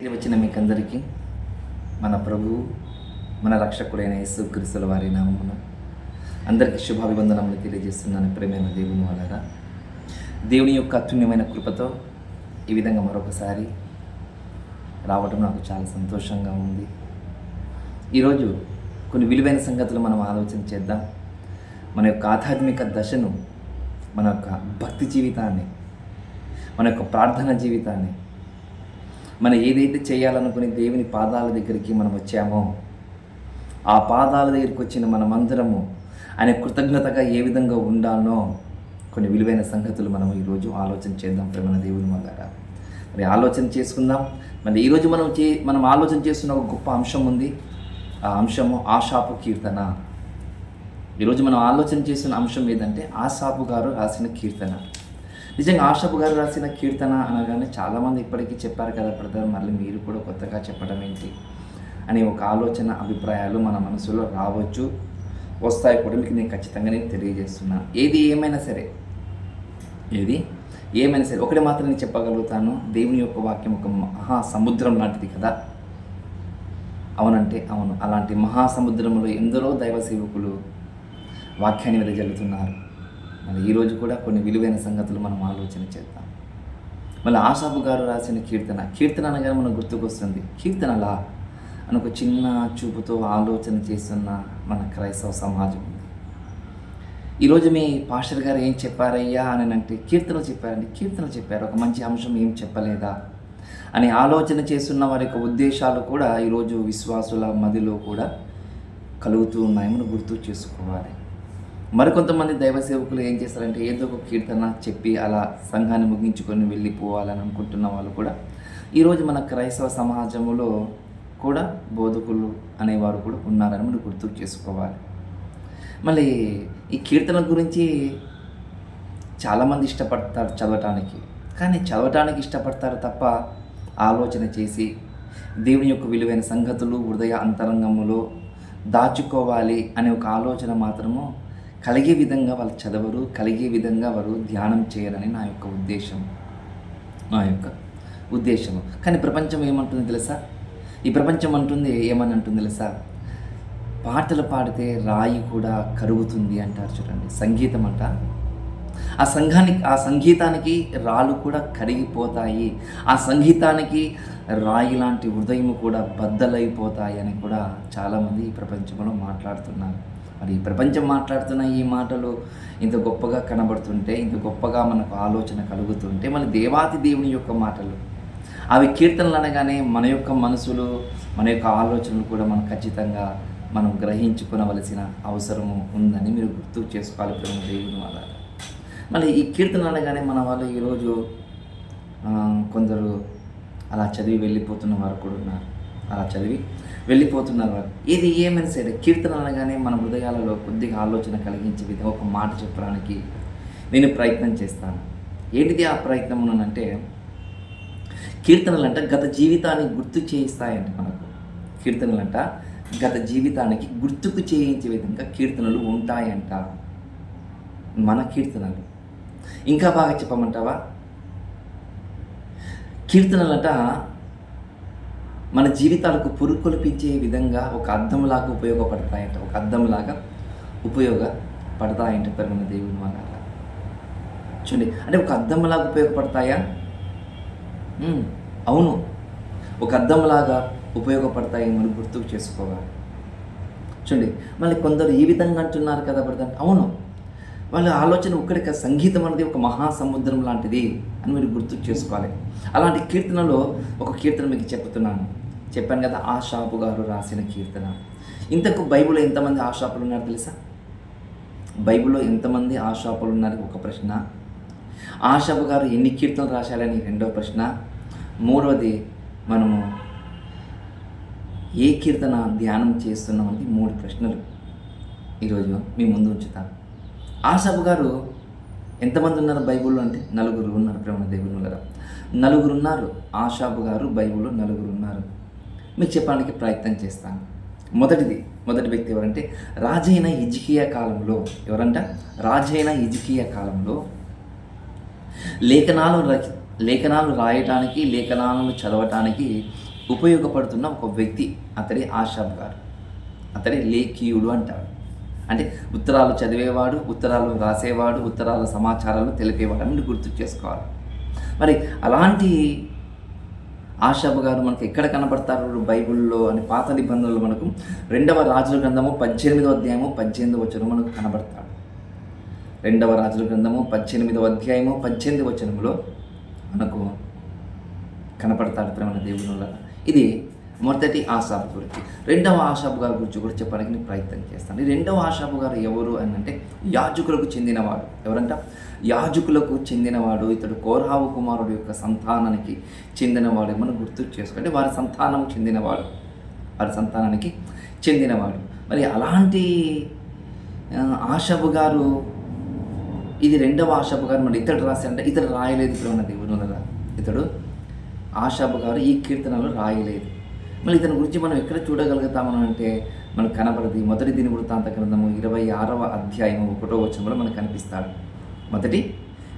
ఇది వచ్చిన మీకందరికీ మన ప్రభువు మన రక్షకుడైన యేసు క్రీస్తుల వారి నామమున అందరికీ శుభాభివందనములు తెలియజేస్తున్నాను ప్రేమైన దేవుని వాళ్ళరా దేవుని యొక్క అత్యున్నమైన కృపతో ఈ విధంగా మరొకసారి రావడం నాకు చాలా సంతోషంగా ఉంది. ఈరోజు కొన్ని విలువైన సంగతులు మనం ఆలోచన చేద్దాం. మన యొక్క ఆధ్యాత్మిక దశను మన యొక్క భక్తి జీవితాన్ని మన యొక్క ప్రార్థన జీవితాన్ని మనం ఏదైతే చేయాలనుకుని దేవుని పాదాల దగ్గరికి మనం వచ్చామో ఆ పాదాల దగ్గరికి వచ్చిన మనమందరము ఆయన కృతజ్ఞతగా ఏ విధంగా ఉండాలో కొన్ని విలువైన సంగతులు మనం ఈరోజు ఆలోచన చేద్దాం ప్రేమ దేవుని మగారా మరి ఆలోచన చేసుకుందాం. మరి ఈరోజు మనం చే మనం ఆలోచన చేస్తున్న ఒక గొప్ప అంశం ఉంది. ఆ అంశము ఆశాపు కీర్తన. ఈరోజు మనం ఆలోచన చేసిన అంశం ఏదంటే ఆశాపు గారు రాసిన కీర్తన. నిజంగా ఆషపు గారు రాసిన కీర్తన అనగానే చాలామంది ఇప్పటికీ చెప్పారు కదా బ్రదర్ మళ్ళీ మీరు కూడా కొత్తగా చెప్పడం ఏంటి అనే ఒక ఆలోచన అభిప్రాయాలు మన మనసులో రావచ్చు వస్తాయి కూడా మీకు నేను ఖచ్చితంగా నేను తెలియజేస్తున్నాను ఏది ఏమైనా సరే ఏది ఏమైనా సరే ఒకటి మాత్రం నేను చెప్పగలుగుతాను. దేవుని యొక్క వాక్యం ఒక మహా సముద్రం లాంటిది కదా. అవునంటే అవును. అలాంటి మహాసముద్రంలో ఎందరో దైవ సేవకులు వాక్యాన్ని వెదజల్లుతున్నారు మళ్ళీ ఈరోజు కూడా కొన్ని విలువైన సంగతులు మనం ఆలోచన చేద్దాం. మళ్ళీ ఆశాపు గారు రాసిన కీర్తన కీర్తన అనగానే మనకు గుర్తుకొస్తుంది కీర్తనలా అని ఒక చిన్న చూపుతో ఆలోచన చేస్తున్న మన క్రైస్తవ సమాజం ఉంది. ఈరోజు మీ పాస్టర్ గారు ఏం చెప్పారయ్యా అని అంటే కీర్తనలు చెప్పారండి కీర్తనలు చెప్పారు ఒక మంచి అంశం ఏం చెప్పలేదా అని ఆలోచన చేస్తున్న వారి యొక్క ఉద్దేశాలు కూడా ఈరోజు విశ్వాసుల మదిలో కూడా కలుగుతూ ఉన్నాయని గుర్తు చేసుకోవాలి. మరికొంతమంది దైవ సేవకులు ఏం చేస్తారంటే ఏదో ఒక కీర్తన చెప్పి అలా సంఘాన్ని ముగించుకొని వెళ్ళిపోవాలని అనుకుంటున్న వాళ్ళు కూడా ఈరోజు మన క్రైస్తవ సమాజంలో కూడా బోధకులు అనేవారు కూడా ఉన్నారని మనం గుర్తు చేసుకోవాలి. మళ్ళీ ఈ కీర్తన గురించి చాలామంది ఇష్టపడతారు చదవటానికి కానీ చదవటానికి ఇష్టపడతారు తప్ప ఆలోచన చేసి దేవుని యొక్క విలువైన సంగతులు హృదయ అంతరంగములో దాచుకోవాలి అనే ఒక ఆలోచన మాత్రము కలిగే విధంగా వాళ్ళు చదవరు కలిగే విధంగా వారు ధ్యానం చేయరని నా యొక్క ఉద్దేశం. నా యొక్క ఉద్దేశము. కానీ ప్రపంచం ఏమంటుంది తెలుసా? ఈ ప్రపంచం అంటుంది ఏమని అంటుంది తెలుసా? పాటలు పాడితే రాయి కూడా కరుగుతుంది అంటారు చూడండి. సంగీతం అంట. ఆ సంఘానికి ఆ సంగీతానికి రాళ్ళు కూడా కరిగిపోతాయి. ఆ సంగీతానికి రాయి లాంటి హృదయం కూడా బద్దలైపోతాయి అని కూడా చాలామంది ఈ ప్రపంచంలో మాట్లాడుతున్నారు. మరి ఈ ప్రపంచం మాట్లాడుతున్న ఈ మాటలు ఇంత గొప్పగా కనబడుతుంటే ఇంత గొప్పగా మనకు ఆలోచన కలుగుతుంటే మన దేవాతి దేవుని యొక్క మాటలు అవి కీర్తనలు అనగానే మన యొక్క మనసులు మన యొక్క ఆలోచనలు కూడా మనం ఖచ్చితంగా మనం గ్రహించుకునవలసిన అవసరము ఉందని మీరు గుర్తు చేసుకోవాలి ప్రేమ దేవుని వల్ల మళ్ళీ ఈ కీర్తన అనగానే మన వాళ్ళు ఈరోజు కొందరు అలా చదివి వెళ్ళిపోతున్న వారు కూడా ఉన్నారు. అలా చదివి వెళ్ళిపోతున్నారు వారు ఇది ఏమైనా సరే కీర్తన అనగానే మన హృదయాలలో కొద్దిగా ఆలోచన కలిగించే విధంగా ఒక మాట చెప్పడానికి నేను ప్రయత్నం చేస్తాను. ఏంటిది ఆ ప్రయత్నం అంటే కీర్తనలంట గత జీవితాన్ని గుర్తు చేయిస్తాయంట మనకు. కీర్తనలంట గత జీవితానికి గుర్తుకు చేయించే విధంగా కీర్తనలు ఉంటాయంట. మన కీర్తనలు. ఇంకా బాగా చెప్పమంటావా? కీర్తనలట మన జీవితాలకు పురుకొల్పించే విధంగా ఒక అర్థంలాగా ఉపయోగపడతాయంట ఒక అర్థంలాగా ఉపయోగపడతాయంట పరిమణ దేవుని వాళ్ళ చూడండి అంటే ఒక అర్థంలాగా ఉపయోగపడతాయా? అవును. ఒక అద్దంలాగా ఉపయోగపడతాయి మనం గుర్తుకు చేసుకోవాలి. చూడండి మళ్ళీ కొందరు ఈ విధంగా అంటున్నారు కదా బ్రదర్. అవును. వాళ్ళ ఆలోచన ఒక్కడిక సంగీతం అనేది ఒక మహాసముద్రం లాంటిది అని మీరు గుర్తు చేసుకోవాలి. అలాంటి కీర్తనలో ఒక కీర్తన మీకు చెప్తున్నాను. చెప్పాను కదా ఆ షాపు గారు రాసిన కీర్తన. ఇంతకు బైబిల్లో ఎంతమంది ఆ షాపులు ఉన్నారు తెలుసా? బైబిల్లో ఎంతమంది ఆ షాపులు ఉన్నారు? ఒక ప్రశ్న. ఆషాపు గారు ఎన్ని కీర్తనలు రాశారని రెండో ప్రశ్న. మూడవది మనము ఏ కీర్తన ధ్యానం చేస్తున్నామని మూడు ప్రశ్నలు. ఈరోజు మీ ముందు ఉంచుతాను. ఆషాపు గారు ఎంతమంది ఉన్నారు బైబిల్లో అంటే? నలుగురు ఉన్నారు ప్రేమ దేవుని గారు. నలుగురు ఉన్నారు ఆషాపు గారు బైబిల్లో నలుగురు ఉన్నారు మీకు చెప్పడానికి ప్రయత్నం చేస్తాను. మొదటిది మొదటి వ్యక్తి ఎవరంటే? రాజైన ఇజికియా కాలంలో ఎవరంట? రాజైన ఇజికియా కాలంలో లేఖనాలు రచి లేఖనాలు రాయటానికి లేఖనాలను చదవటానికి ఉపయోగపడుతున్న ఒక వ్యక్తి అతడే ఆషాబ్ గారు. అతడే లేఖీయుడు అంటారు. అంటే ఉత్తరాలు చదివేవాడు ఉత్తరాలు రాసేవాడు ఉత్తరాల సమాచారాలు తెలిపేవాడు అని గుర్తు చేసుకోవాలి. మరి అలాంటి ఆషాబు గారు మనకు ఎక్కడ కనబడతారు? బైబిల్లో అని పాత నిబంధనలు మనకు రెండవ రాజుల గ్రంథము పద్దెనిమిదవ అధ్యాయము పద్దెనిమిదవ వచనం మనకు కనబడతాడు. రెండవ రాజుల గ్రంథము పద్దెనిమిదవ అధ్యాయము పద్దెనిమిది వచనములో మనకు కనపడతాడు ప్రేమ దేవుని ఇది మొదటి ఆశాబు గురించి. రెండవ ఆశాబ్ గారి గురించి కూడా చెప్పడానికి నేను ప్రయత్నం చేస్తాను. ఈ రెండవ ఆశాబు గారు ఎవరు అని అంటే యాజకులకు చెందినవాడు. ఎవరంట? యాజకులకు చెందినవాడు. ఇతడు కోరావు కుమారుడు యొక్క సంతానానికి చెందినవాడు మనం గుర్తు చేసుకుంటే వారి సంతానం చెందినవాడు. వారి సంతానానికి చెందినవాడు. మరి అలాంటి ఆ, గారు ఇది రెండవ ఆషాబు గారు మరి ఇతడు రాశాడంటే ఇతడు రాయలేదు ఇక్కడ దేవుని ఇతడు ఆశాబు గారు ఈ కీర్తనలు రాయలేదు. మళ్ళీ ఇతని గురించి మనం ఎక్కడ చూడగలుగుతామని అంటే మనకు కనబడది. మొదటి దిన వృత్తాంత గ్రంథము ఇరవై ఆరవ అధ్యాయము ఒకటో వచనంలో మనకు కనిపిస్తాడు. మొదటి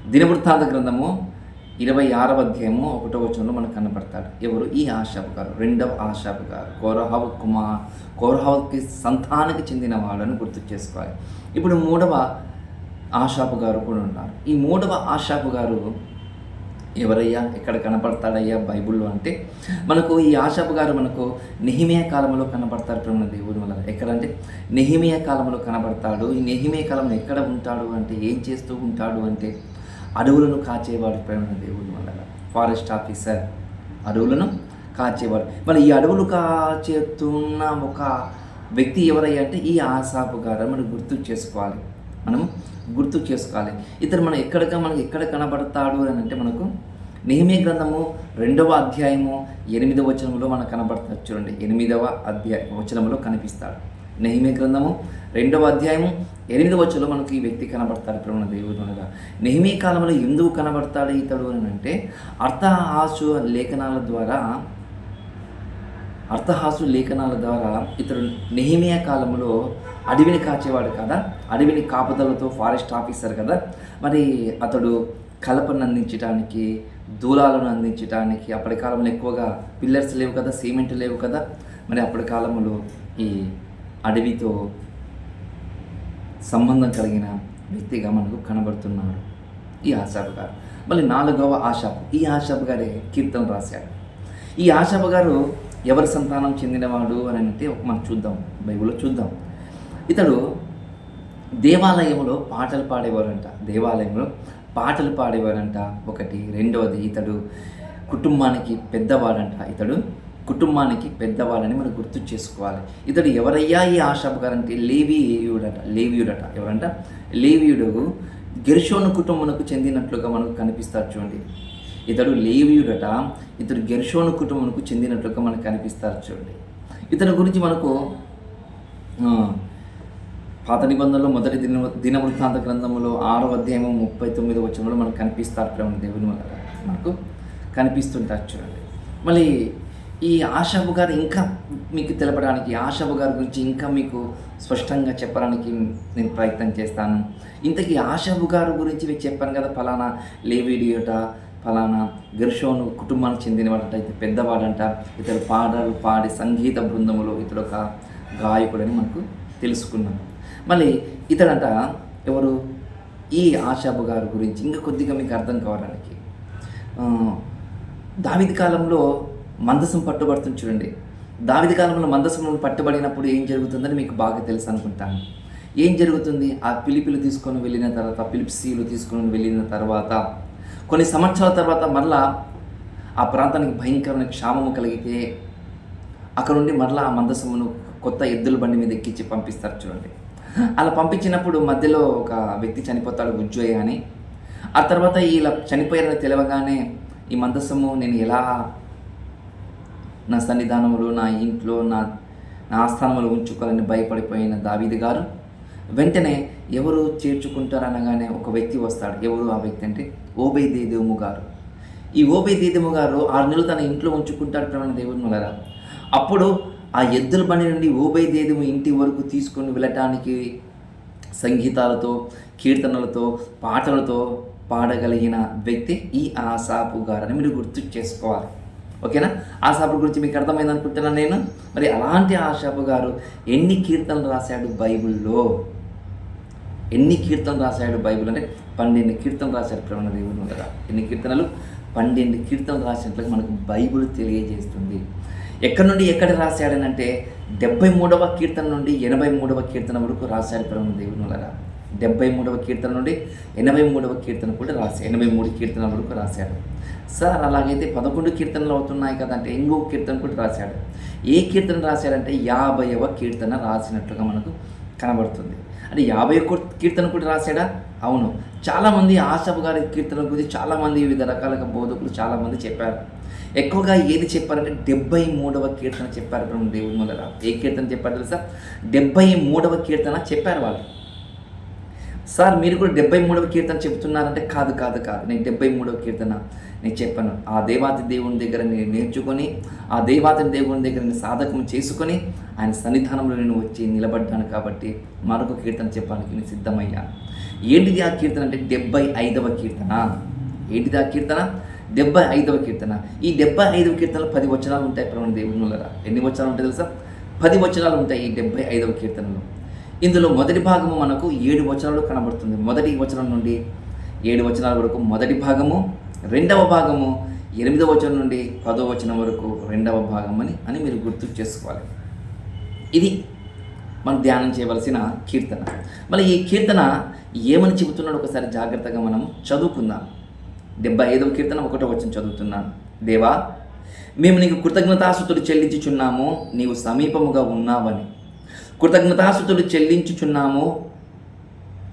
దిన వృత్తాంత గ్రంథము ఇరవై ఆరవ అధ్యాయము ఒకటో వచనంలో మనకు కనబడతాడు. ఎవరు? ఈ ఆశాపు గారు. రెండవ ఆశాపు గారు. కోరహావు కుమార్ కోరహావుకి సంతానానికి చెందిన వాళ్ళని గుర్తు చేసుకోవాలి. ఇప్పుడు మూడవ ఆశాపు గారు కూడా ఉన్నారు. ఈ మూడవ ఆశాపు గారు ఎవరయ్యా? ఎక్కడ కనపడతాడయ్యా బైబిల్లో అంటే? మనకు ఈ ఆషాపు గారు మనకు నెహిమియా కాలంలో కనపడతారు ప్రేమ దేవుని వల్ల ఎక్కడంటే? నెహిమియా కాలంలో కనబడతాడు ఈ నెహిమియా కాలంలో ఎక్కడ ఉంటాడు అంటే ఏం చేస్తూ ఉంటాడు అంటే అడవులను కాచేవాడు ప్రేమ దేవుని వల్ల ఫారెస్ట్ ఆఫీసర్ అడవులను కాచేవాడు. మరి ఈ అడవులు కాచేస్తున్న ఒక వ్యక్తి ఎవరయ్యా అంటే ఈ ఆశాపు గారు. మనం గుర్తు చేసుకోవాలి. మనం గుర్తు చేసుకోవాలి ఇతను మనం ఎక్కడక మనకు ఎక్కడ కనబడతాడు అని అంటే మనకు నియమే గ్రంథము రెండవ అధ్యాయము ఎనిమిదవ వచనంలో మనకు కనబడతాడు చూడండి ఎనిమిదవ అధ్యాయ వచనంలో కనిపిస్తాడు. నెహిమే గ్రంథము రెండవ అధ్యాయము ఎనిమిదవ వచనంలో మనకు ఈ వ్యక్తి కనబడతాడు. ప్రేమ దేవుడు అనగా నెహిమే కాలంలో ఎందుకు కనబడతాడు ఇతడు అని అంటే అర్థహాసు లేఖనాల ద్వారా అర్థహాసు లేఖనాల ద్వారా ఇతడు నెహిమియా కాలంలో అడవిని కాచేవాడు కదా? అడవిని కాపుదలతో ఫారెస్ట్ ఆఫీసర్ కదా. మరి అతడు కలపను అందించడానికి దూలాలను అందించడానికి అప్పటి కాలంలో ఎక్కువగా పిల్లర్స్ లేవు కదా సిమెంట్ లేవు కదా. మరి అప్పటి కాలంలో ఈ అడవితో సంబంధం కలిగిన వ్యక్తిగా మనకు కనబడుతున్నాడు ఈ ఆశాపు గారు. మళ్ళీ నాలుగవ ఆశాపు. ఈ ఆశాపు గారే కీర్తన రాశాడు. ఈ ఆశాపు గారు ఎవరి సంతానం చెందినవాడు అని అంటే మనం చూద్దాం బైబిల్లో చూద్దాం. ఇతడు దేవాలయంలో పాటలు పాడేవారంట. దేవాలయంలో పాటలు పాడేవారంట. ఒకటి రెండవది ఇతడు కుటుంబానికి పెద్దవాడంట. ఇతడు కుటుంబానికి పెద్దవాడని మనం గుర్తు చేసుకోవాలి. ఇతడు ఎవరయ్యా ఈ ఆశాపు గారంటే లేవియుడట. లేవియుడట. ఎవరంట? లేవియుడు గెర్షోను కుటుంబంకు చెందినట్లుగా మనకు కనిపిస్తారు చూడండి. ఇతడు లేవియుడట. ఇతడు గెర్షోను కుటుంబంకు చెందినట్లుగా మనకు కనిపిస్తారు చూడండి. ఇతని గురించి మనకు పాత నిబంధనలో మొదటి దిన దినవృత్తాంత గ్రంథంలో ఆరో అధ్యాయము ముప్పై తొమ్మిది వచనంలో మనకు కనిపిస్తారు ప్రేమ దేవుని వల్ల. మనకు కనిపిస్తుంటారు చూడండి. మళ్ళీ ఈ ఆశాబు గారు ఇంకా మీకు తెలపడానికి ఆశాబు గారి గురించి ఇంకా మీకు స్పష్టంగా చెప్పడానికి నేను ప్రయత్నం చేస్తాను. ఇంతకీ ఆశాబు గారు గురించి మీకు చెప్పాను కదా ఫలానా లేవీడియోట ఫలానా గర్షోను కుటుంబానికి చెందినవాడట అయితే పెద్దవాడంట ఇతడు పాటలు పాడి సంగీత బృందములో ఇతడు ఒక గాయకుడని మనకు తెలుసుకున్నాను మళ్ళీ ఇతడంట ఎవరు? ఈ ఆశాబు గారి గురించి ఇంకా కొద్దిగా మీకు అర్థం కావడానికి. దావిది కాలంలో మందసం పట్టుబడుతుంది చూడండి. దావిది కాలంలో మందసం పట్టుబడినప్పుడు ఏం జరుగుతుందని మీకు బాగా తెలుసు అనుకుంటాను. ఏం జరుగుతుంది? ఆ పిలిపిలు తీసుకొని వెళ్ళిన తర్వాత పిలిపిసీలు తీసుకొని వెళ్ళిన తర్వాత కొన్ని సంవత్సరాల తర్వాత మరలా ఆ ప్రాంతానికి భయంకరమైన క్షామము కలిగితే అక్కడ నుండి మరలా ఆ మందసమును కొత్త ఎద్దుల బండి మీద ఎక్కించి పంపిస్తారు చూడండి. అలా పంపించినప్పుడు మధ్యలో ఒక వ్యక్తి చనిపోతాడు ఉజ్జోయ్ అని. ఆ తర్వాత ఇలా చనిపోయారని తెలవగానే ఈ మందసము నేను ఎలా నా సన్నిధానములు నా ఇంట్లో నా నా ఆస్థానములు ఉంచుకోవాలని భయపడిపోయిన దావీది గారు వెంటనే ఎవరు చేర్చుకుంటారనగానే ఒక వ్యక్తి వస్తాడు. ఎవరు ఆ వ్యక్తి అంటే ఓబై దేదేము గారు. ఈ ఓబై దేదేము గారు ఆరు నెలలు తన ఇంట్లో ఉంచుకుంటాడు ప్రమాణ దేవుని వలన అప్పుడు ఆ ఎద్దుల బండి నుండి ఓబైదేదేము ఇంటి వరకు తీసుకొని వెళ్ళటానికి సంగీతాలతో కీర్తనలతో పాటలతో పాడగలిగిన వ్యక్తి ఈ ఆసాపు గారని మీరు గుర్తు చేసుకోవాలి. ఓకేనా? ఆశాపు గురించి మీకు అర్థమైంది అనుకుంటున్నాను నేను. మరి అలాంటి ఆశాపు గారు ఎన్ని కీర్తనలు రాశాడు బైబిల్లో? ఎన్ని కీర్తనలు రాశాడు బైబిల్? అంటే పన్నెండు కీర్తనలు రాశాడు ప్రవణ దేవుడు కదా ఎన్ని కీర్తనలు? పన్నెండు కీర్తనలు రాసినట్లుగా మనకు బైబిల్ తెలియజేస్తుంది. ఎక్కడి నుండి ఎక్కడ రాశాడనంటే డెబ్బై మూడవ కీర్తన నుండి ఎనభై మూడవ కీర్తన వరకు రాశాడు ప్రవణ దేవుని డెబ్బై మూడవ కీర్తన నుండి ఎనభై మూడవ కీర్తన కూడా రాశాడు ఎనభై మూడు కీర్తన వరకు రాశాడు. సార్ అలాగైతే పదకొండు కీర్తనలు అవుతున్నాయి కదా అంటే ఇంకో కీర్తన కూడా రాశాడు. ఏ కీర్తన రాశాడంటే యాభైవ కీర్తన రాసినట్లుగా మనకు కనబడుతుంది. అంటే యాభై కీర్తన కూడా రాశాడా? అవును. చాలామంది ఆశపు గారి కీర్తన గురించి చాలామంది వివిధ రకాలుగా బోధకులు చాలామంది చెప్పారు. ఎక్కువగా ఏది చెప్పారంటే డెబ్బై మూడవ కీర్తన చెప్పారు బ్రహ్మ దేవుని మూలరా ఏ కీర్తన చెప్పారు తెలుసా? డెబ్బై మూడవ కీర్తన చెప్పారు వాళ్ళు. సార్ మీరు కూడా డెబ్బై మూడవ కీర్తన చెబుతున్నారంటే కాదు కాదు కాదు. నేను డెబ్బై మూడవ కీర్తన నేను చెప్పాను. ఆ దేవాతి దేవుని దగ్గర నేను నేర్చుకొని ఆ దేవాతి దేవుని దగ్గర నేను సాధకం చేసుకొని ఆయన సన్నిధానంలో నేను వచ్చి నిలబడ్డాను కాబట్టి మరొక కీర్తన చెప్పడానికి నేను సిద్ధమయ్యాను ఏంటిది ఆ కీర్తన అంటే డెబ్బై ఐదవ కీర్తన? ఏంటిది ఆ కీర్తన? డెబ్బై ఐదవ కీర్తన. ఈ డెబ్బై ఐదవ కీర్తనలో పది వచనాలు ఉంటాయి ప్రవణ దేవుని ఎన్ని వచనాలు ఉంటాయి తెలుసా? పది వచనాలు ఉంటాయి ఈ డెబ్బై ఐదవ కీర్తనలో. ఇందులో మొదటి భాగము మనకు ఏడు వచనాలు కనబడుతుంది. మొదటి వచనం నుండి ఏడు వచనాల వరకు మొదటి భాగము రెండవ భాగము ఎనిమిదవ వచనం నుండి పదో వచనం వరకు రెండవ భాగం అని అని మీరు గుర్తు చేసుకోవాలి. ఇది మనం ధ్యానం చేయవలసిన కీర్తన. మళ్ళీ ఈ కీర్తన ఏమని చెబుతున్నాడు ఒకసారి జాగ్రత్తగా మనం చదువుకుందాం. డెబ్బై ఐదవ కీర్తన ఒకటో వచ్చిన చదువుతున్నాను. దేవా మేము నీకు కృతజ్ఞతాసుతులు చెల్లించుచున్నాము నీవు సమీపముగా ఉన్నావని. కృతజ్ఞతాసుతులు చెల్లించుచున్నాము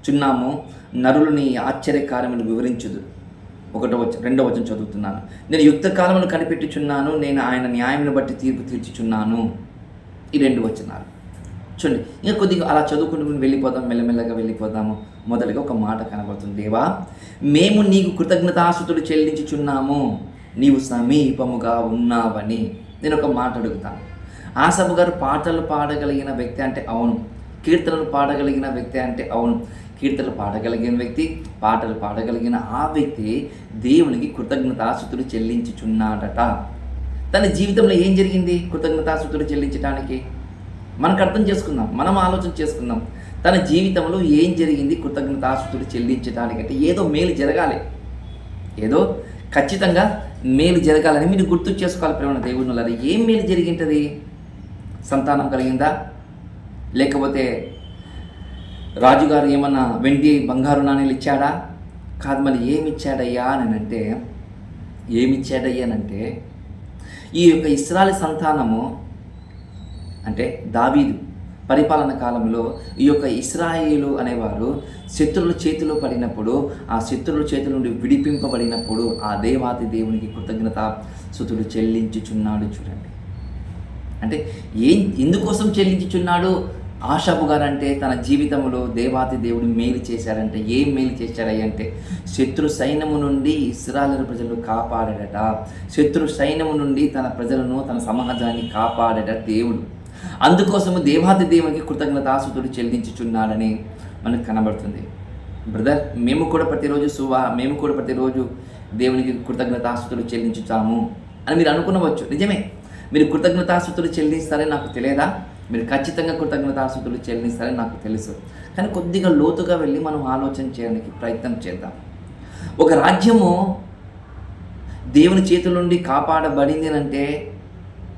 చున్నాము నరులు నీ ఆశ్చర్యకార్యములు వివరించుదు ఒకటో వచ్చి రెండో వచనం చదువుతున్నాను. నేను యుక్త కాలమును కనిపెట్టుచున్నాను నేను ఆయన న్యాయమును బట్టి తీర్పు తీర్చుచున్నాను. ఈ రెండు వచనాలు. చూడండి ఇంకా కొద్దిగా అలా చదువుకుంటూ వెళ్ళిపోదాం మెల్లమెల్లగా వెళ్ళిపోదాము. మొదలుగా ఒక మాట కనబడుతుంది. దేవా మేము నీకు కృతజ్ఞతాసుతులు చెల్లించుచున్నాము. నీవు సమీపముగా ఉన్నావని నేను ఒక మాట అడుగుతాను. ఆసబు గారు పాటలు పాడగలిగిన వ్యక్తి అంటే అవును. కీర్తనలు పాడగలిగిన వ్యక్తి అంటే అవును. కీర్తనలు పాడగలిగిన వ్యక్తి పాటలు పాడగలిగిన ఆ వ్యక్తి దేవునికి కృతజ్ఞతాసుతులు చెల్లించుచున్నాడట. తన జీవితంలో ఏం జరిగింది కృతజ్ఞతాసుతులు చెల్లించడానికి మనకు అర్థం చేసుకుందాం. మనం ఆలోచన చేసుకుందాం. తన జీవితంలో ఏం జరిగింది కృతజ్ఞతాసుతులు చెల్లించడానికి చెల్లించడానికంటే ఏదో మేలు జరగాలి. ఏదో ఖచ్చితంగా మేలు జరగాలని మీరు గుర్తు చేసుకోవాలి ప్రేమ దేవుని ఏం మేలు జరిగింటది? సంతానం కలిగిందా? లేకపోతే రాజుగారు ఏమన్నా వెండి బంగారు నాణ్యాలు ఇచ్చాడా? కాదు మరి ఏమి ఇచ్చాడయ్యా అని అంటే ఏమి ఇచ్చాడయ్యానంటే ఈ యొక్క ఇస్రాలి సంతానము అంటే దావీదు పరిపాలన కాలంలో ఈ యొక్క ఇస్రాయిలు అనేవారు శత్రువుల చేతిలో పడినప్పుడు ఆ శత్రువుల చేతుల నుండి విడిపింపబడినప్పుడు ఆ దేవాతి దేవునికి కృతజ్ఞత సుతుడు చెల్లించుచున్నాడు చూడండి. అంటే ఏం ఎందుకోసం చెల్లించుచున్నాడు? ఆశాపు గారు అంటే తన జీవితంలో దేవాతి దేవుడు మేలు చేశారంటే ఏం మేలు చేశాడంటే శత్రు సైన్యము నుండి ఇస్రాయల్ ప్రజలు కాపాడాడట. శత్రు సైన్యము నుండి తన ప్రజలను తన సమాజాన్ని కాపాడట దేవుడు. అందుకోసము దేవాది దేవునికి కృతజ్ఞతాసుతుడు చెల్లించుచున్నాడని మనకు కనబడుతుంది. బ్రదర్ మేము కూడా ప్రతిరోజు సువా మేము కూడా ప్రతిరోజు దేవునికి కృతజ్ఞతాసుతులు చెల్లించుతాము అని మీరు అనుకునవచ్చు. నిజమే. మీరు కృతజ్ఞతాసుతులు చెల్లిస్తారని నాకు తెలియదా? మీరు ఖచ్చితంగా కృతజ్ఞతాసుతులు చెల్లిస్తారని నాకు తెలుసు. కానీ కొద్దిగా లోతుగా వెళ్ళి మనం ఆలోచన చేయడానికి ప్రయత్నం చేద్దాం. ఒక రాజ్యము దేవుని చేతుల నుండి కాపాడబడింది అంటే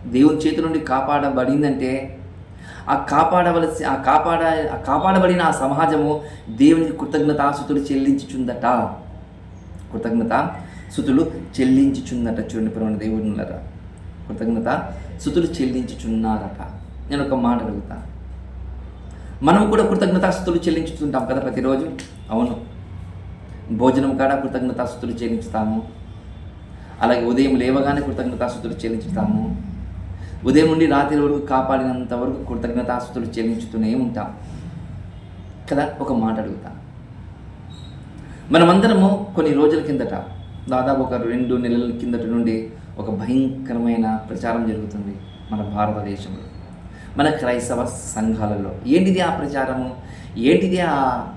దేవుని చేతి నుండి కాపాడబడిందంటే ఆ కాపాడవలసి ఆ కాపాడ ఆ కాపాడబడిన ఆ సమాజము దేవునికి కృతజ్ఞతాసుతులు చెల్లించుచుందట. కృతజ్ఞత సుతులు చెల్లించుచుందట చూడండి ప్రవణ దేవుడులరా కృతజ్ఞత సుతులు చెల్లించుచున్నారట. నేను ఒక మాట అడుగుతా. మనం కూడా కృతజ్ఞతాస్తుతులు చెల్లించుతుంటాం కదా ప్రతిరోజు? అవును. భోజనం కాడ కృతజ్ఞతాస్తుతులు చెల్లించుతాము. అలాగే ఉదయం లేవగానే కృతజ్ఞతాస్తుతులు చెల్లించుతాము. ఉదయం నుండి రాత్రి వరకు కాపాడినంత వరకు కృతజ్ఞతాస్తుతులు చెల్లించుతూనే ఉంటాం. కదా? ఒక మాట అడుగుతా. మనమందరము కొన్ని రోజుల కిందట దాదాపు ఒక రెండు నెలల కిందట నుండి ఒక భయంకరమైన ప్రచారం జరుగుతుంది మన భారతదేశంలో. మన క్రైస్తవ సంఘాలలో. ఏంటిది ఆ ప్రచారము? ఏంటిది ఆ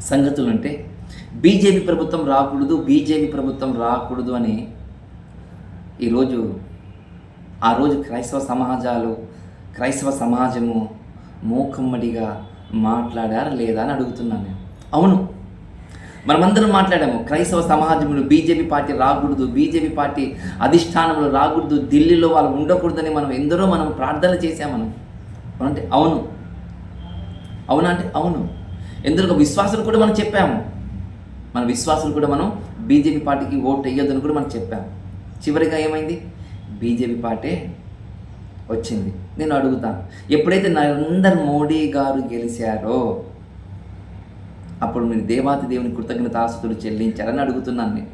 సంగతులు అంటే బీజేపీ ప్రభుత్వం రాకూడదు బీజేపీ ప్రభుత్వం రాకూడదు అని ఈరోజు ఆ రోజు క్రైస్తవ సమాజాలు క్రైస్తవ సమాజము మూకమ్మడిగా మాట్లాడారా లేదా అని అడుగుతున్నాను నేను. అవును. మనమందరం మాట్లాడాము క్రైస్తవ సమాజంలో బీజేపీ పార్టీ రాకూడదు బీజేపీ పార్టీ అధిష్టానంలో రాకూడదు ఢిల్లీలో వాళ్ళు ఉండకూడదని మనం ఎందరో మనం ప్రార్థన చేశాం మనం. అంటే అవును. అవునా అంటే అవును. ఎందుకు? విశ్వాసం కూడా మనం చెప్పాము. మన విశ్వాసం కూడా మనం బీజేపీ పార్టీకి ఓటు వేయొద్దని కూడా మనం చెప్పాము. చివరిగా ఏమైంది? బీజేపీ పార్టీ వచ్చింది. నేను అడుగుతాను ఎప్పుడైతే నరేందర్ మోడీ గారు గెలిచారో అప్పుడు మీరు దేవాతి దేవుని కృతజ్ఞతాస్తులు చెల్లించారని అడుగుతున్నాను నేను.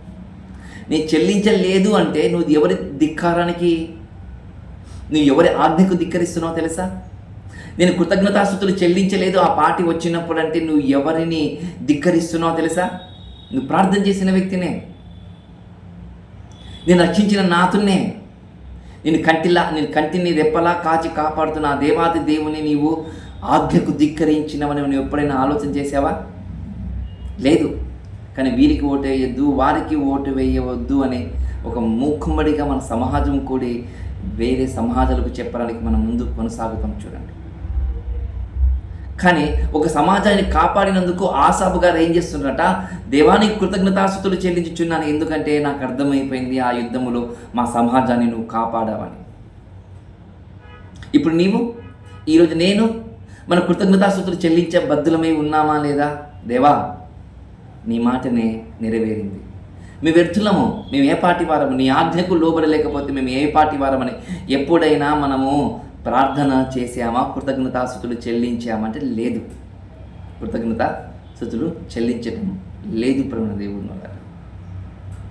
నేను చెల్లించలేదు అంటే నువ్వు ఎవరి ధిక్కారానికి నువ్వు ఎవరి ఆజ్ఞకు ధిక్కరిస్తున్నావు తెలుసా? నేను కృతజ్ఞతాస్తుతులు చెల్లించలేదు ఆ పార్టీ వచ్చినప్పుడు అంటే నువ్వు ఎవరిని ధిక్కరిస్తున్నావు తెలుసా? నువ్వు ప్రార్థన చేసిన వ్యక్తినే. నేను రక్షించిన నాతున్నే. నేను కంటిలా నేను కంటిని రెప్పలా కాచి కాపాడుతున్న ఆ దేవాది దేవుని నీవు ఆజ్ఞకు ధిక్కరించినవని నువ్వు ఎప్పుడైనా ఆలోచన చేసావా? లేదు. కానీ వీరికి ఓటు వేయొద్దు వారికి ఓటు వేయవద్దు అనే ఒక మూకుమ్మడిగా మన సమాజం కూడి వేరే సమాజాలకు చెప్పడానికి మనం ముందు కొనసాగుతాం చూడండి. కానీ ఒక సమాజాన్ని కాపాడినందుకు ఆసాబు గారు ఏం చేస్తున్నారట? దేవానికి కృతజ్ఞతాస్థుతులు చెల్లించుచున్నాను. ఎందుకంటే నాకు అర్థమైపోయింది ఆ యుద్ధములో మా సమాజాన్ని నువ్వు కాపాడావని. ఇప్పుడు నీవు? ఈరోజు నేను మన కృతజ్ఞతాస్థుతులు చెల్లించే బద్దులమై ఉన్నామా లేదా? దేవా నీ మాటనే నెరవేరింది. మేము వ్యర్థులము. మేము ఏ పార్టీ వారము? నీ ఆజ్ఞకు లోబడలేకపోతే మేము ఏ పార్టీ వారమని? ఎప్పుడైనా మనము ప్రార్థన చేసామా కృతజ్ఞతాస్థుతులు చెల్లించామంటే లేదు. కృతజ్ఞత స్థుతులు చెల్లించడం లేదు ప్రవణ దేవుని వల్ల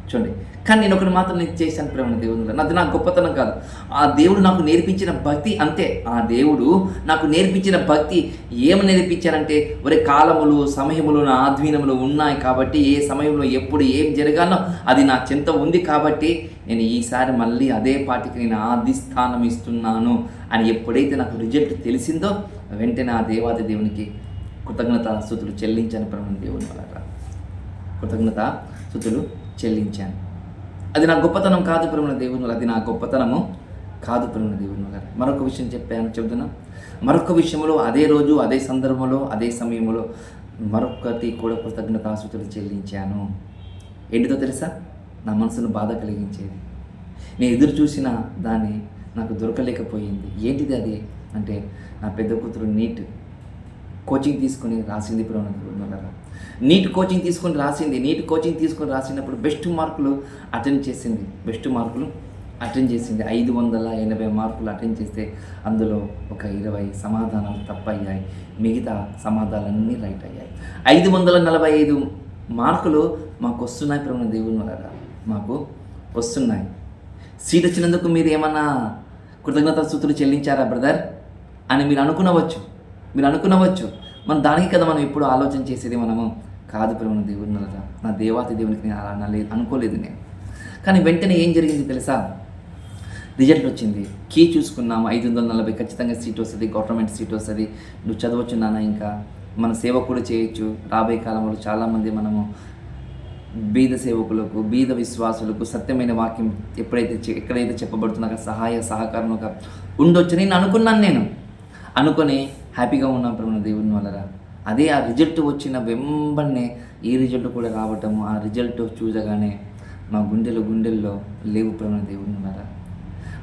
చూడండి. కానీ నేను ఒకటి మాత్రం నేను చేశాను ప్రేమ దేవుని వల్ల అది నా గొప్పతనం కాదు. ఆ దేవుడు నాకు నేర్పించిన భక్తి అంతే. ఆ దేవుడు నాకు నేర్పించిన భక్తి ఏమి నేర్పించారంటే ఒరే కాలములు సమయములు నా ఆధ్వీనములు ఉన్నాయి కాబట్టి ఏ సమయంలో ఎప్పుడు ఏం జరగాలో అది నా చింత ఉంది కాబట్టి నేను ఈసారి మళ్ళీ అదే పార్టీకి నేను ఆది స్థానం ఇస్తున్నాను అని ఎప్పుడైతే నాకు రిజల్ట్ తెలిసిందో వెంటనే ఆ దేవాది దేవునికి కృతజ్ఞత స్థుతులు చెల్లించాను ప్రభు దేవుని వల్ల కృతజ్ఞత స్థుతులు చెల్లించాను. అది నా గొప్పతనం కాదు ప్రభుణ దేవుని వల్ల అది నా గొప్పతనము కాదు ప్రభుణ దేవుని వల్ల మరొక విషయం చెప్పాను చెబుతున్నా. మరొక విషయంలో అదే రోజు అదే సందర్భంలో అదే సమయంలో మరొకటి కూడా కృతజ్ఞతాసుతులు చెల్లించాను. ఏంటిదో తెలుసా? నా మనసును బాధ కలిగించేది. నేను ఎదురు చూసిన దాన్ని నాకు దొరకలేకపోయింది. ఏంటిది అది? అంటే నా పెద్ద కూతురు నీట్ కోచింగ్ తీసుకొని రాసింది ప్రేమ నీట్ కోచింగ్ తీసుకొని రాసింది నీట్ కోచింగ్ తీసుకొని రాసినప్పుడు బెస్ట్ మార్కులు అటెండ్ చేసింది. బెస్ట్ మార్కులు అటెండ్ చేసింది. ఐదు వందల ఎనభై మార్కులు అటెండ్ చేస్తే అందులో ఒక ఇరవై సమాధానాలు తప్పయ్యాయి. మిగతా సమాధానాలన్నీ రైట్ అయ్యాయి. ఐదు వందల నలభై ఐదు మార్కులు మాకు వస్తున్నాయి ప్రేమ దేవుని వల్ల మాకు వస్తున్నాయి. సీట్ వచ్చినందుకు మీరు ఏమన్నా కృతజ్ఞత స్థుతులు చెల్లించారా బ్రదర్? అని మీరు అనుకునవచ్చు. మీరు అనుకునవచ్చు. మనం దానికి కదా మనం ఎప్పుడు ఆలోచన చేసేది మనము. కాదు ప్రేమ దేవుని నా దేవాతి దేవునికి నేను అలా అనలేదు అనుకోలేదు నేను. కానీ వెంటనే ఏం జరిగింది తెలుసా? రిజల్ట్ వచ్చింది. కీ చూసుకున్నాము. ఐదు వందల నలభై ఖచ్చితంగా సీట్ వస్తుంది. గవర్నమెంట్ సీట్ వస్తుంది. నువ్వు చదవచ్చు నాన్న ఇంకా. మన సేవ కూడా చేయొచ్చు. రాబోయే కాలంలో చాలామంది మనము బీద సేవకులకు బీద విశ్వాసులకు సత్యమైన వాక్యం ఎప్పుడైతే చె- ఎక్కడైతే అక్కడ సహాయ సహకారం ఒక ఉండొచ్చు నేను అనుకున్నాను నేను. అనుకొని హ్యాపీగా ఉన్నాం ప్రమణ దేవుని వల్ల అదే ఆ రిజల్ట్ వచ్చిన వెంబడినే ఈ రిజల్ట్ కూడా రావటము ఆ రిజల్ట్ చూడగానే మా గుండెలు గుండెల్లో లేవు ప్రమణ దేవుని వల్ల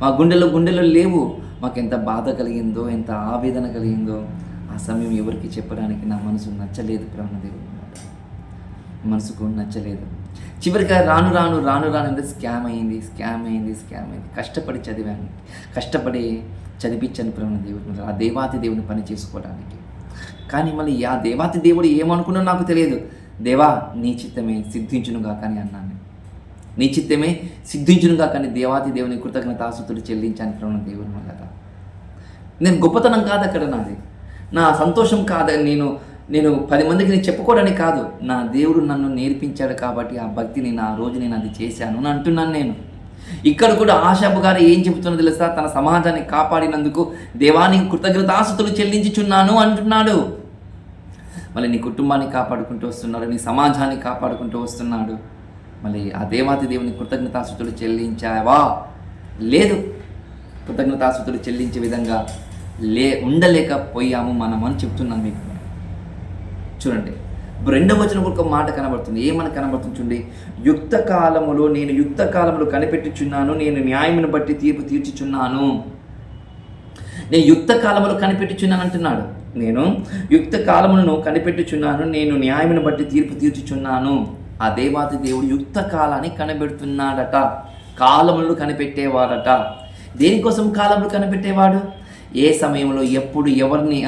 మా గుండెలో గుండెలో లేవు. మాకు ఎంత బాధ కలిగిందో ఎంత ఆవేదన కలిగిందో ఆ సమయం ఎవరికి చెప్పడానికి నా మనసు నచ్చలేదు ప్రభుత్వ దేవుని మనసుకు నచ్చలేదు. చివరిగా రాను రాను రాను రాను అంటే స్కామ్ అయింది స్కామ్ అయింది స్కామ్ అయింది. కష్టపడి చదివాను. కష్టపడి చదివించాను ప్రేమ దేవుడు ఆ దేవాతి దేవుని పని చేసుకోవడానికి. కానీ మళ్ళీ ఆ దేవాతి దేవుడు ఏమనుకున్నా నాకు తెలియదు. దేవా నీ చిత్తమే సిద్ధించునుగా కానీ అన్నాను. నీ చిత్తమే సిద్ధించునుగా కానీ దేవాతి దేవుని కృతజ్ఞతాసుతులు చెల్లించాను ప్రేమ దేవుని వల్ల నేను గొప్పతనం కాదు అక్కడ నాది. నా సంతోషం కాదు నేను నేను పది మందికి నేను చెప్పుకోవడానికి కాదు నా దేవుడు నన్ను నేర్పించాడు కాబట్టి ఆ భక్తిని నా రోజు నేను అది చేశాను అని అంటున్నాను నేను. ఇక్కడ కూడా ఆశాపు గారు ఏం చెబుతున్నది తెలుసా? తన సమాజాన్ని కాపాడినందుకు దేవానికి కృతజ్ఞతాసుతులు చెల్లించుచున్నాను అంటున్నాడు. మళ్ళీ నీ కుటుంబాన్ని కాపాడుకుంటూ వస్తున్నాడు నీ సమాజాన్ని కాపాడుకుంటూ వస్తున్నాడు. మళ్ళీ ఆ దేవాతి దేవుని కృతజ్ఞతాసుతులు చెల్లించావా? లేదు. కృతజ్ఞతాసుతులు చెల్లించే విధంగా లే ఉండలేకపోయాము మనం అని చెప్తున్నాను మీకు. చూడండి. రెండవ వచనం ఒక మాట కనబడుతుంది. ఏమని కనబడుతుంది చూడండి? యుక్త కాలములో నేను యుక్త కాలములో కనిపెట్టుచున్నాను నేను న్యాయమును బట్టి తీర్పు తీర్చుచున్నాను. నేను యుక్త కాలములో కనిపెట్టుచున్నాను అంటున్నాడు. నేను యుక్త కాలమును కనిపెట్టుచున్నాను నేను న్యాయమును బట్టి తీర్పు తీర్చుచున్నాను. ఆ దేవాతి దేవుడు యుక్త కాలాన్ని కనిపెడుతున్నాడట. కాలములను కనిపెట్టేవాడట. దేనికోసం కాలములు కనిపెట్టేవాడు? ఏ సమయంలో? ఎప్పుడు? ఎవరిని?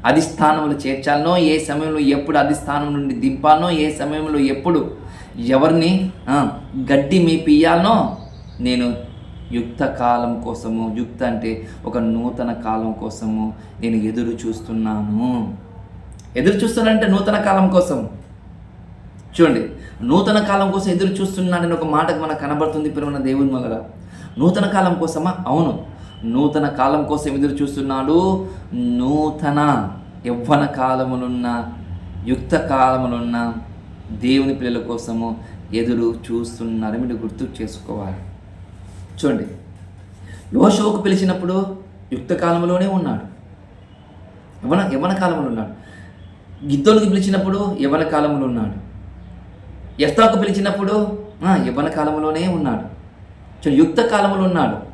ఆ, అధిష్టానములు చేర్చాలనో ఏ సమయంలో ఎప్పుడు అధిష్టానం నుండి దింపాలనో ఏ సమయంలో ఎప్పుడు ఎవరిని గడ్డి మేపియాలనో నేను యుక్త కాలం కోసము యుక్త అంటే ఒక నూతన కాలం కోసము నేను ఎదురు చూస్తున్నాను. ఎదురు చూస్తున్నానంటే నూతన కాలం కోసం. చూడండి నూతన కాలం కోసం ఎదురు చూస్తున్నాడని ఒక మాటకు మనకు కనబడుతుంది పిరమణ దేవుని వల్ల నూతన కాలం కోసమా? అవును. నూతన కాలం కోసం ఎదురు చూస్తున్నాడు. నూతన యవ్వన కాలములున్న యుక్త కాలములున్న దేవుని పిల్లల కోసము ఎదురు చూస్తున్నారు మీరు గుర్తు చేసుకోవాలి. చూడండి. యోషోకు పిలిచినప్పుడు యుక్త కాలంలోనే ఉన్నాడు. యవన యవన కాలంలో ఉన్నాడు. గిద్దోనికి పిలిచినప్పుడు యవన కాలంలో ఉన్నాడు. ఎస్తాకు పిలిచినప్పుడు యవన యవ్వన కాలంలోనే ఉన్నాడు. యుక్త కాలంలో ఉన్నాడు.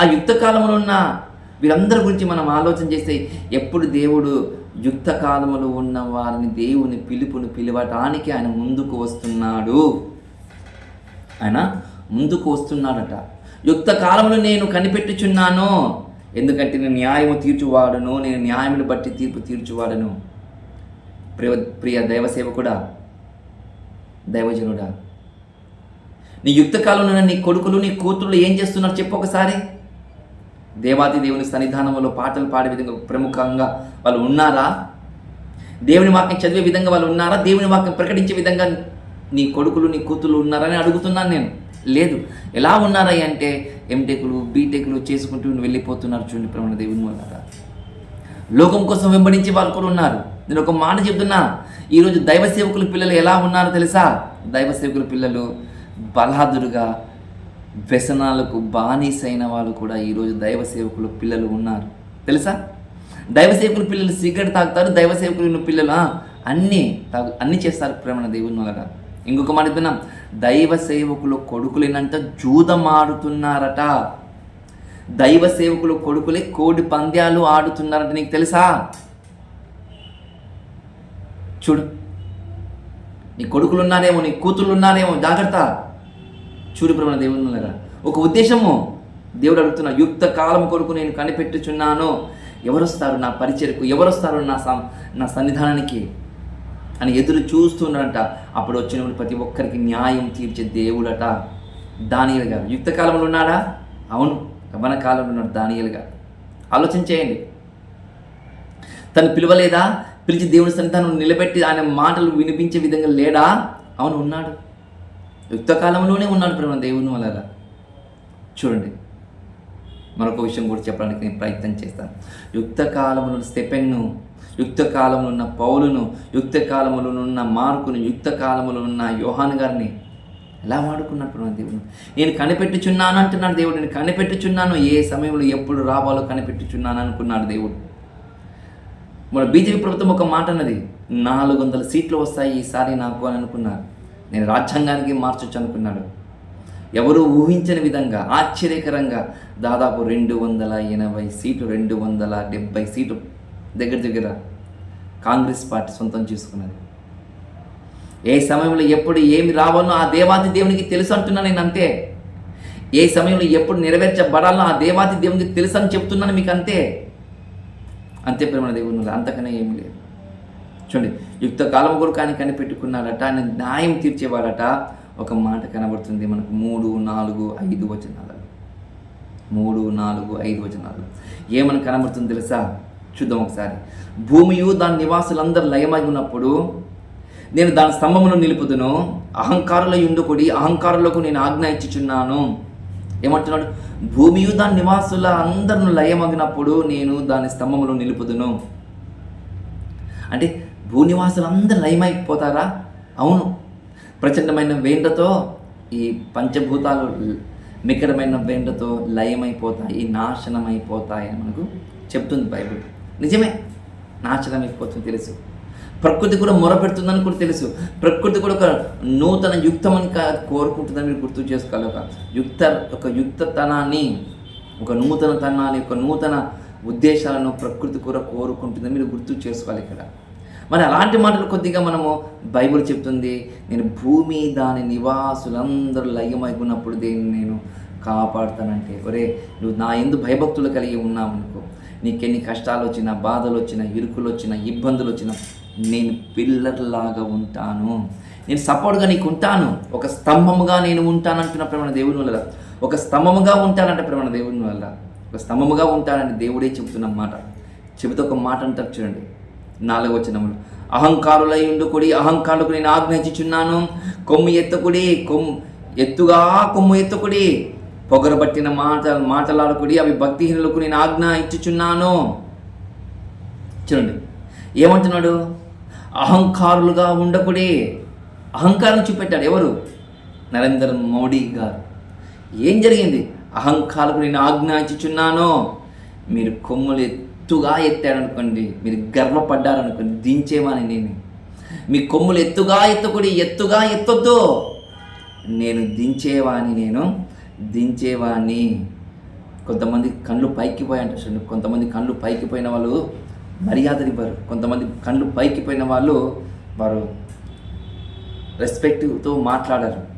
ఆ యుక్త కాలంలో ఉన్న వీరందరి గురించి మనం ఆలోచన చేస్తే ఎప్పుడు దేవుడు యుక్త కాలంలో ఉన్న వారిని దేవుని పిలుపును పిలవటానికి ఆయన ముందుకు వస్తున్నాడు. ఆయన ముందుకు వస్తున్నాడట. యుక్త కాలంలో నేను కనిపెట్టుచున్నాను. ఎందుకంటే నేను న్యాయము తీర్చువాడును నేను న్యాయమును బట్టి తీర్పు తీర్చువాడను. ప్రియ ప్రియ దైవసేవకుడా దైవజనుడా నీ యుక్త కాలంలో నీ కొడుకులు నీ కూతుళ్ళు ఏం చేస్తున్నారు చెప్పు ఒకసారి. దేవాది దేవుని సన్నిధానంలో పాటలు పాడే విధంగా ప్రముఖంగా వాళ్ళు ఉన్నారా? దేవుని వాక్యం చదివే విధంగా వాళ్ళు ఉన్నారా? దేవుని వాక్యం ప్రకటించే విధంగా నీ కొడుకులు నీ కూతులు ఉన్నారని అడుగుతున్నాను నేను. లేదు. ఎలా ఉన్నారా అంటే ఎంటెక్లు బీటెక్లు చేసుకుంటూ వెళ్ళిపోతున్నారు చూడండి ప్రమాణ దేవుని వల్ల లోకం కోసం వెంబడించే వాళ్ళు కూడా ఉన్నారు. నేను ఒక మాట చెప్తున్నా. ఈరోజు దైవ సేవకుల పిల్లలు ఎలా ఉన్నారో తెలుసా? దైవ సేవకుల పిల్లలు బలాదురుగా వ్యసనాలకు బానిసైన వాళ్ళు కూడా ఈరోజు దైవ సేవకులు పిల్లలు ఉన్నారు. తెలుసా? దైవ సేవకులు పిల్లలు సిగరెట్ తాగుతారు దైవ సేవకుల పిల్లలు అన్నీ తాగు అన్నీ చేస్తారు ప్రేమణ దేవుని వలన. ఇంకొక మాట చెప్తున్నాం దైవ సేవకులు కొడుకులేనంట జూదమాడుతున్నారట. దైవ సేవకులు కొడుకులే కోడి పంద్యాలు ఆడుతున్నారంటే. నీకు తెలుసా? చూడు. నీ కొడుకులు ఉన్నారేమో నీ కూతుళ్ళు ఉన్నారేమో జాగ్రత్త. చూడు ప్రమాణ దేవుని వల్ల ఒక ఉద్దేశము దేవుడు అడుగుతున్న యుక్త కాలం కొరకు నేను కనిపెట్టుచున్నాను. ఎవరొస్తారు నా పరిచయకు ఎవరొస్తారు నా సం నా సన్నిధానానికి? అని ఎదురు చూస్తున్నాడంట. అప్పుడు వచ్చినప్పుడు ప్రతి ఒక్కరికి న్యాయం తీర్చే దేవుడట దానియలు గారు. యుక్త కాలంలో ఉన్నాడా? అవును యవ్వన కాలంలో ఉన్నాడు దానియలు గారు. ఆలోచన చేయండి. తను పిలవలేదా? పిలిచి దేవుని సన్నిధానం నిలబెట్టి ఆయన మాటలు వినిపించే విధంగా లేడా? అవును ఉన్నాడు. యుక్త కాలంలోనే ఉన్నాడు ప్రేమ దేవుని వల్ల చూడండి. మరొక విషయం కూడా చెప్పడానికి నేను ప్రయత్నం చేస్తాను. యుక్త కాలంలో స్టెపెన్ను యుక్త కాలంలో ఉన్న పౌలును యుక్త కాలంలో ఉన్న మార్కును యుక్త కాలంలో ఉన్న యోహాన్ గారిని ఎలా వాడుకున్నాడు ప్రేమ దేవుడు? నేను కనిపెట్టుచున్నాను అంటున్నాడు దేవుడు. నేను కనిపెట్టుచున్నాను. ఏ సమయంలో ఎప్పుడు రావాలో కనిపెట్టుచున్నాను అనుకున్నాడు దేవుడు. మన బీజేపీ ప్రభుత్వం ఒక మాట అన్నది నాలుగు వందల సీట్లు వస్తాయి ఈసారి నాకు అని అనుకున్నారు నేను రాజ్యాంగానికి మార్చొచ్చు అనుకున్నాడు ఎవరూ ఊహించని విధంగా ఆశ్చర్యకరంగా దాదాపు రెండు వందల ఎనభై సీట్లు రెండు వందల డెబ్బై సీట్లు దగ్గర దగ్గర కాంగ్రెస్ పార్టీ సొంతం చేసుకున్నది. ఏ సమయంలో ఎప్పుడు ఏమి రావాలో ఆ దేవాది దేవునికి తెలుసు అంటున్నా నేను అంతే. ఏ సమయంలో ఎప్పుడు నెరవేర్చబడాలో ఆ దేవాది దేవునికి తెలుసు అని చెప్తున్నాను మీకు అంతే. అంతే ప్రేమ దేవుని అంతకనే ఏమి లేదు. చూడండి యుక్త కాలం కొరకు ఆయన కనిపెట్టుకున్నాడట ఆయన న్యాయం తీర్చేవాడట. ఒక మాట కనబడుతుంది మనకు మూడు నాలుగు ఐదు వచనాలు. మూడు నాలుగు ఐదు వచనాలు. ఏమని కనబడుతుంది తెలుసా? చూద్దాం ఒకసారి. భూమియు దాని నివాసులందరూ లయమై ఉన్నప్పుడు నేను దాని స్తంభమును నిలుపుదును అహంకారుల యుండుకుడి అహంకారులకు నేను ఆజ్ఞ ఇచ్చుచున్నాను. ఏమంటున్నాడు? భూమియు దాని నివాసుల అందరిని లయమగినప్పుడు నేను దాని స్తంభమును నిలుపుదును. అంటే భూనివాసులు అందరు లయమైపోతారా అవును. ప్రచండమైన వేండ్రతో ఈ పంచభూతాలు మికరమైన వెంటతో లయమైపోతాయి నాశనమైపోతాయి అని మనకు చెప్తుంది బైబిల్. నిజమే. నాశనమైపోతుంది తెలుసు. ప్రకృతి కూడా మొరపెడుతుందని కూడా తెలుసు. ప్రకృతి కూడా ఒక నూతన యుక్తమని కోరుకుంటుందని మీరు గుర్తు చేసుకోవాలి. ఒక యుక్త ఒక యుక్తతనాన్ని ఒక నూతనతనాన్ని ఒక నూతన ఉద్దేశాలను ప్రకృతి కూడా కోరుకుంటుందని మీరు గుర్తు చేసుకోవాలి ఇక్కడ. మరి అలాంటి మాటలు కొద్దిగా మనము బైబిల్ చెప్తుంది. నేను భూమి దాని నివాసులందరూ లయమైపోయినప్పుడు దేన్ని నేను కాపాడుతానంటే ఒరే నువ్వు నా ఎందు భయభక్తులు కలిగి ఉన్నావనుకో. నీకెన్ని కష్టాలు వచ్చినా బాధలు వచ్చినా ఇరుకులు వచ్చినా ఇబ్బందులు వచ్చినా నేను పిల్లర్లాగా ఉంటాను. నేను సపోర్ట్గా నీకు ఉంటాను. ఒక స్తంభముగా నేను ఉంటానంటున్న ప్రమాణ దేవుని వల్ల. ఒక స్తంభముగా ఉంటానంటే ప్రమాణ దేవుని వల్ల. ఒక స్తంభముగా ఉంటానని దేవుడే చెబుతున్న మాట. చెబితే ఒక మాట అంటారు చూడండి. నాలుగవ వచనములు. అహంకారులై ఇండుకుడి అహంకారులకు నేను ఆజ్ఞాయించుచున్నాను. కొమ్ము ఎత్తుకుడి కొమ్ము ఎత్తుగా కొమ్ము ఎత్తుకుడి. పొగరబట్టిన మాట మాటలాడుకుడి అవి భక్తిహీనులకు నేను ఆజ్ఞ ఇచ్చుచున్నాను చూడండి. ఏమంటున్నాడు? అహంకారులుగా ఉండకుడి. అహంకారం చూపెట్టాడు ఎవరు? నరేంద్ర మోడీ గారు. ఏం జరిగింది? అహంకారకు నేను ఆజ్ఞాయించుచున్నాను. మీరు కొమ్ములు ఎత్తుగా ఎత్తాడనుకోండి మీరు గర్వపడ్డారనుకోండి దించేవాని నేను. మీ కొమ్ములు ఎత్తుగా ఎత్తుకుడి ఎత్తుగా ఎత్తొద్దు. నేను దించేవాని నేను దించేవాని కొంతమంది కళ్ళు పైకి పోయి చూడండి కొంతమంది కళ్ళు పైకి పోయిన వాళ్ళు మర్యాదలు ఇవ్వరు. కొంతమంది కళ్ళు పైకి పోయిన వాళ్ళు వారు రెస్పెక్ట్తో మాట్లాడరు.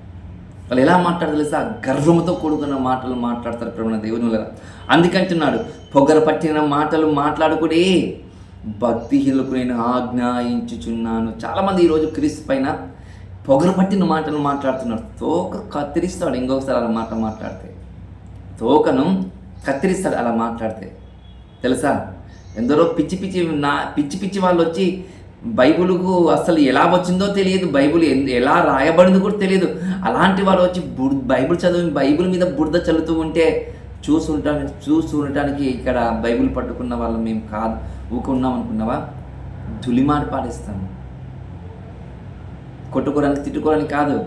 వాళ్ళు ఎలా మాట్లాడతారు తెలుసా? గర్వంతో కూడుకున్న మాటలు మాట్లాడతారు ప్రేమ దేవుని వల్ల. అందుకంటున్నాడు పొగర పట్టిన మాటలు మాట్లాడుకుడే భక్తిహీనులకు నేను ఆజ్ఞాయించుచున్నాను. చాలామంది ఈరోజు క్రీస్తు పైన పొగర పట్టిన మాటలు మాట్లాడుతున్నారు. తోక కత్తిరిస్తాడు ఇంకొకసారి అలా మాట మాట్లాడితే. తోకను కత్తిరిస్తాడు అలా మాట్లాడితే. తెలుసా? ఎందరో పిచ్చి పిచ్చి నా పిచ్చి పిచ్చి వాళ్ళు వచ్చి బైబుల్కు అసలు ఎలా వచ్చిందో తెలియదు బైబుల్ ఎలా రాయబడిందో కూడా తెలియదు. అలాంటి వాళ్ళు వచ్చి బుడ్ బైబిల్ చదివి బైబిల్ మీద బురద చల్లుతూ ఉంటే చూసి ఉండటానికి ఉండటానికి ఇక్కడ బైబిల్ పట్టుకున్న వాళ్ళు మేము కాదు. ఊకున్నాం అనుకున్నావా? ధులిమాడి పాడేస్తాము కొట్టుకోవడానికి తిట్టుకోవడానికి కాదు.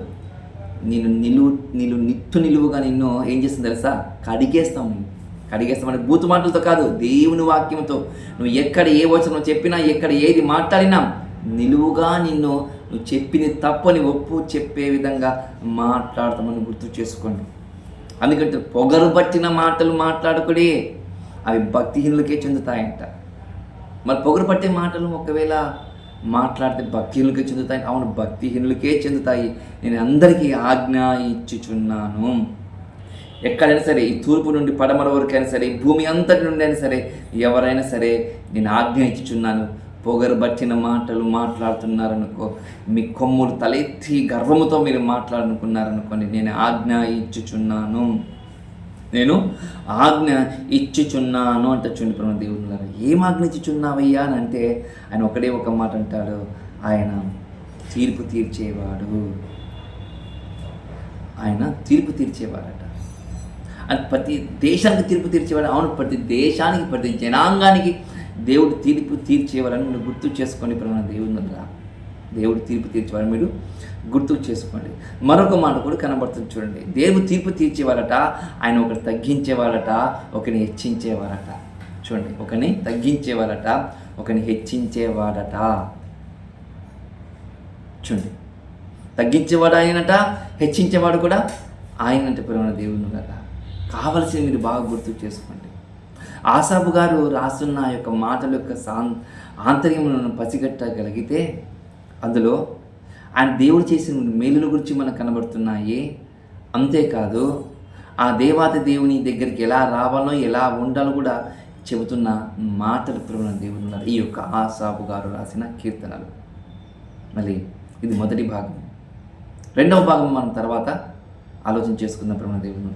నేను నిలువు నిలువు నిత్తు నిలువుగా నిన్ను ఏం చేస్తుంది తెలుసా? కడిగేస్తాం. కడిగేస్తామని బూతు మాటలతో కాదు దేవుని వాక్యంతో నువ్వు ఎక్కడ ఏ వచనం చెప్పినా ఎక్కడ ఏది మాట్లాడినా నిలువుగా నిన్ను నువ్వు చెప్పింది తప్పని ఒప్పు చెప్పే విధంగా మాట్లాడతామని గుర్తు చేసుకోండి. అందుకంటే పొగరు పట్టిన మాటలు మాట్లాడుకుడే అవి భక్తిహీనులకే చెందుతాయంట. మరి పొగరు పట్టే మాటలు ఒకవేళ మాట్లాడితే భక్తిహీనులకే చెందుతాయి అవును భక్తిహీనులకే చెందుతాయి. నేను అందరికీ ఆజ్ఞ ఇచ్చుచున్నాను. ఎక్కడైనా సరే ఈ తూర్పు నుండి పడమర వరకైనా సరే భూమి అంతటి నుండి అయినా సరే ఎవరైనా సరే నేను ఆజ్ఞ ఇచ్చుచున్నాను. పొగరుబట్టిన మాటలు మాట్లాడుతున్నారనుకో మీ కొమ్ములు తలెత్తి గర్వముతో మీరు మాట్లాడుకున్నారనుకోండి నేను ఆజ్ఞ ఇచ్చుచున్నాను. నేను ఆజ్ఞ ఇచ్చుచున్నాను అంట చుండిపోయిన దేవుడు ఏం ఆజ్ఞ ఇచ్చుచున్నావయ్యా? అని అంటే ఆయన ఒకడే ఒక మాట అంటాడు ఆయన తీర్పు తీర్చేవాడు. ఆయన తీర్పు తీర్చేవాడట. అది ప్రతి దేశానికి తీర్పు తీర్చేవాడు అవును ప్రతి దేశానికి ప్రతి జనాంగానికి దేవుడు తీర్పు తీర్చేవాడని మీరు గుర్తు చేసుకోండి ప్రమాణ మన దేవుని దేవుడు తీర్పు తీర్చేవాడు మీరు గుర్తు చేసుకోండి. మరొక మాట కూడా కనబడుతుంది చూడండి. దేవుడు తీర్పు తీర్చేవారట ఆయన ఒకరిని తగ్గించేవారట ఒకరిని హెచ్చించేవారట చూడండి ఒకరిని తగ్గించేవారట ఒకరిని హెచ్చించేవాడట. చూడండి. తగ్గించేవాడు ఆయనట హెచ్చించేవాడు కూడా ఆయనంటే ప్రేమ దేవుని కదా కావలసింది మీరు బాగా గుర్తు చేసుకోండి. ఆసాబు గారు రాస్తున్న ఆ యొక్క మాటల యొక్క సాన్ ఆంతర్యములను పసిగట్టగలిగితే అందులో ఆయన దేవుడు చేసిన మేలుల గురించి మనకు కనబడుతున్నాయి. అంతేకాదు ఆ దేవాతి దేవుని దగ్గరికి ఎలా రావాలో ఎలా ఉండాలో కూడా చెబుతున్న మాటలు ప్రేమ దేవుని ఉన్నారు. ఈ యొక్క ఆసాబు గారు రాసిన కీర్తనలు. మళ్ళీ ఇది మొదటి భాగం. రెండవ భాగం మనం తర్వాత ఆలోచన చేసుకున్న బ్రహ్మ దేవుని